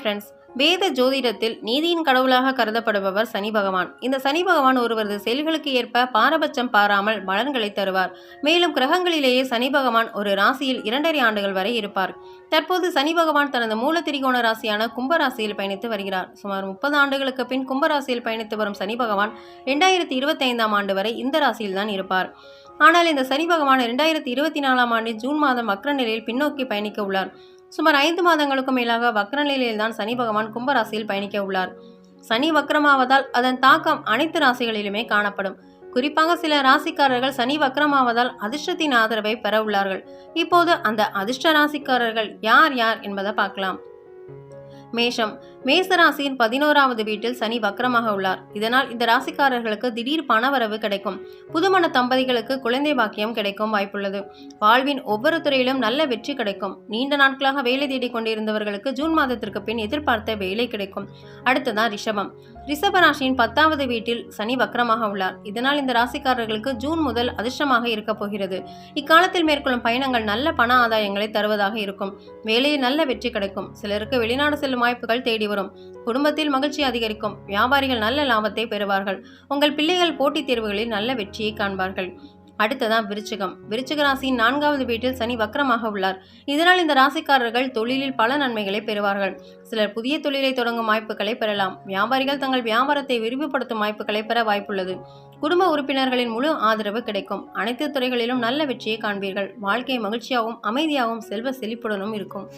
Friends வேத ஜோதிடத்தில் நீதியின் கடவுளாக கருதப்படுபவர் சனி பகவான். இந்த சனி பகவான் ஒருவரது செயல்களுக்கு ஏற்ப பாரபட்சம் பாராமல் பலன்களை தருவார். மேலும் கிரகங்களிலேயே சனி பகவான் ஒரு ராசியில் இரண்டரை ஆண்டுகள் வரை இருப்பார். தற்போது சனி பகவான் தனது மூல திரிகோண ராசியான கும்பராசியில் பயணித்து வருகிறார். சுமார் முப்பது ஆண்டுகளுக்கு பின் கும்பராசியில் பயணித்து வரும் சனி பகவான் இரண்டாயிரத்தி இருபத்தி ஐந்தாம் ஆண்டு வரை இந்த ராசியில்தான் இருப்பார். ஆனால் இந்த சனி பகவான் இரண்டாயிரத்தி இருபத்தி நாலாம் ஆண்டு ஜூன் மாதம் வக்ர நிலையில் பின்னோக்கி பயணிக்க உள்ளார். சுமார் ஐந்து மாதங்களுக்கும் மேலாக வக்ர நிலையில்தான் சனி பகவான் கும்பராசியில் பயணிக்க உள்ளார். சனி வக்ரமாவதால் அதன் தாக்கம் அனைத்து ராசிகளிலுமே காணப்படும். குறிப்பாக சில ராசிக்காரர்கள் சனி வக்ரமாவதால் அதிர்ஷ்டத்தின் ஆதரவை பெற உள்ளார்கள். இப்போது அந்த அதிர்ஷ்ட ராசிக்காரர்கள் யார் யார் என்பதை பார்க்கலாம். மேஷம். மேசராசியின் பதினோராவது வீட்டில் சனி வக்கரமாக உள்ளார். இதனால் இந்த ராசிக்காரர்களுக்கு திடீர் பணவரவு கிடைக்கும். புதுமண தம்பதிகளுக்கு குழந்தை பாக்கியம் கிடைக்கும் வாய்ப்புள்ளது. வாழ்வின் ஒவ்வொரு துறையிலும் நல்ல வெற்றி கிடைக்கும். நீண்ட நாட்களாக வேலை தேடிக் கொண்டிருந்தவர்களுக்கு ஜூன் மாதத்திற்கு பின் எதிர்பார்த்த வேலை கிடைக்கும். அடுத்ததான் ரிஷபம். ரிஷப ராசியின் பத்தாவது வீட்டில் சனி வக்கரமாக உள்ளார். இதனால் இந்த ராசிக்காரர்களுக்கு ஜூன் முதல் அதிர்ஷ்டமாக இருக்க போகிறது. இக்காலத்தில் மேற்கொள்ளும் பயணங்கள் நல்ல பண ஆதாயங்களை தருவதாக இருக்கும். வேலையில் நல்ல வெற்றி கிடைக்கும். சிலருக்கு வெளிநாடு செல்லும் வாய்ப்புகள் தேடி வரும். குடும்பத்தில் மகிழ்ச்சி அதிகரிக்கும். வியாபாரிகள் நல்ல லாபத்தை பெறுவார்கள். உங்கள் பிள்ளைகள் போட்டித் தேர்வுகளில் நல்ல வெற்றியை காண்பார்கள். அடுத்ததான் விருச்சிகம். விருச்சிக ராசியின் நான்காவது வீட்டில் சனி வக்கரமாக உள்ளார். இதனால் இந்த ராசிக்காரர்கள் தொழிலில் பல நன்மைகளை பெறுவார்கள். சிலர் புதிய தொழிலை தொடங்கும் வாய்ப்புகளை பெறலாம். வியாபாரிகள் தங்கள் வியாபாரத்தை விரிவுபடுத்தும் வாய்ப்புகளை பெற வாய்ப்புள்ளது. குடும்ப உறுப்பினர்களின் முழு ஆதரவு கிடைக்கும். அனைத்து துறைகளிலும் நல்ல வெற்றியை காண்பீர்கள். வாழ்க்கை மகிழ்ச்சியாகவும் அமைதியாகவும் செல்வ செழிப்புடனும் இருக்கும்.